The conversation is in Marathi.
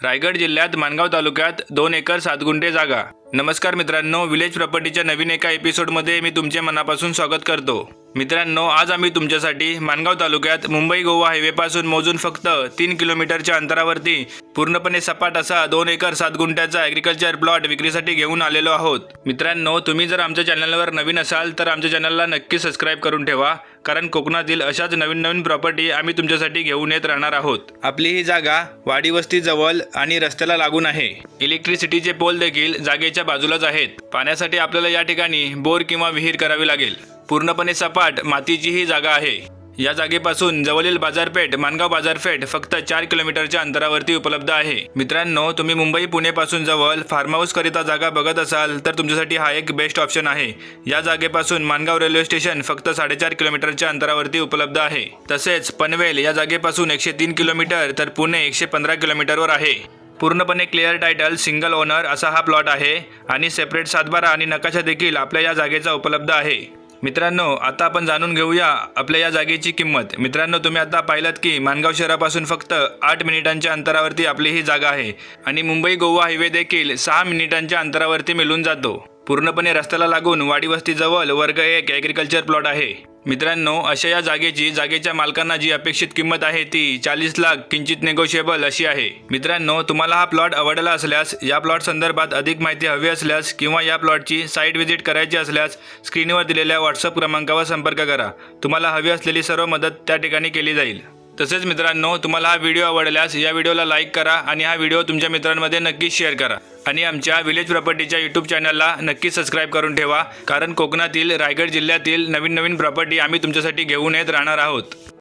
रायगड जिल्ह्यात माणगाव तालुक्यात दोन एकर सात गुंठे जागा. नमस्कार मित्रांनो विलेज प्रॉपर्टीच्या नवीन एका एपिसोडमध्ये मी तुमचे मनापासून स्वागत करतो. मित्रांनो आज आम्ही तुमच्यासाठी माणगाव तालुक्यात मुंबई गोवा हायवेपासून मोजून फक्त तीन किलोमीटरच्या अंतरावरती पूर्णपणे सपाट असा दोन एकर सात गुंठ्याचा ॲग्रिकल्चर प्लॉट विक्रीसाठी घेऊन आलेलो आहोत. मित्रांनो तुम्ही जर आमच्या चॅनलवर नवीन असाल तर आमच्या चॅनलला नक्की सबस्क्राईब करून ठेवा. कारण कोकणातील अशाच नवीन नवीन प्रॉपर्टी आम्ही तुमच्यासाठी घेऊन येत राहणार आहोत. आपली ही जागा वाडी वस्ती जवळ आणि रस्त्याला लागून आहे. इलेक्ट्रिसिटीचे पोल देखील जागेच्या बाजूलाच आहेत. पाण्यासाठी आपल्याला या ठिकाणी बोर किंवा विहीर करावी लागेल. पूर्णपणे सपाट मातीची ही जागा आहे. या जागेपासून जवळील बाजारपेठ मानगाव बाजारपेठ फक्त चार किलोमीटरच्या अंतरावरती उपलब्ध आहे. मित्रांनो तुम्ही मुंबई पुणे पासून जवळ फार्म हाऊस करिता जागा बघत असाल तर तुमच्यासाठी हा एक बेस्ट ऑप्शन आहे. या जागेपासून मानगाव रेल्वे स्टेशन फक्त साडेचार किलोमीटरच्या अंतरावरती उपलब्ध आहे. तसेच पनवेल या जागेपासून एकशे तीन किलोमीटर तर पुणे एकशे पंधरा किलोमीटरवर आहे. पूर्णपणे क्लिअर टायटल सिंगल ओनर असा हा प्लॉट आहे. आणि सेपरेट सातबारा आणि नकाशा देखील आपल्या या जागेचा उपलब्ध आहे. मित्रांनो आता आपण जाणून घेऊया आपल्या या जागेची किंमत. मित्रांनो तुम्ही आता पाहिलात की मानगाव शहरापासून फक्त आठ मिनिटांच्या अंतरावरती आपली ही जागा आहे आणि मुंबई गोवा हायवे देखील सहा मिनिटांच्या अंतरावरती मिळून जातो. पूर्णपणे रस्त्याला लागून वाडी वस्तीजवळ वर्ग एक ॲग्रिकल्चर प्लॉट आहे. मित्रांनो अशा या जागेची जागेच्या मालकांना जी अपेक्षित किंमत आहे ती चाळीस लाख किंचित नेगोशिएबल अशी आहे. मित्रांनो तुम्हाला हा प्लॉट आवडला असल्यास या प्लॉट संदर्भात अधिक माहिती हवी असल्यास किंवा या प्लॉटची साईट व्हिजिट करायची असल्यास स्क्रीनवर दिलेल्या व्हॉट्सअप क्रमांकावर संपर्क करा. तुम्हाला हवी असलेली सर्व मदत त्या ठिकाणी केली जाईल. तसेच मित्रांनो तुम्हाला हा व्हिडिओ आवडल्यास या व्हिडिओला लाईक करा आणि हा व्हिडिओ तुमच्या मित्रांमध्ये नक्कीच शेअर करा. आणि आमच्या विलेज प्रॉपर्टीच्या यूट्यूब चॅनलला नक्की सबस्क्राईब करून ठेवा कारण कोकणातील रायगड जिल्ह्यातील नवीन नवीन प्रॉपर्टी आम्ही तुमच्यासाठी घेऊन येत राहणार आहोत.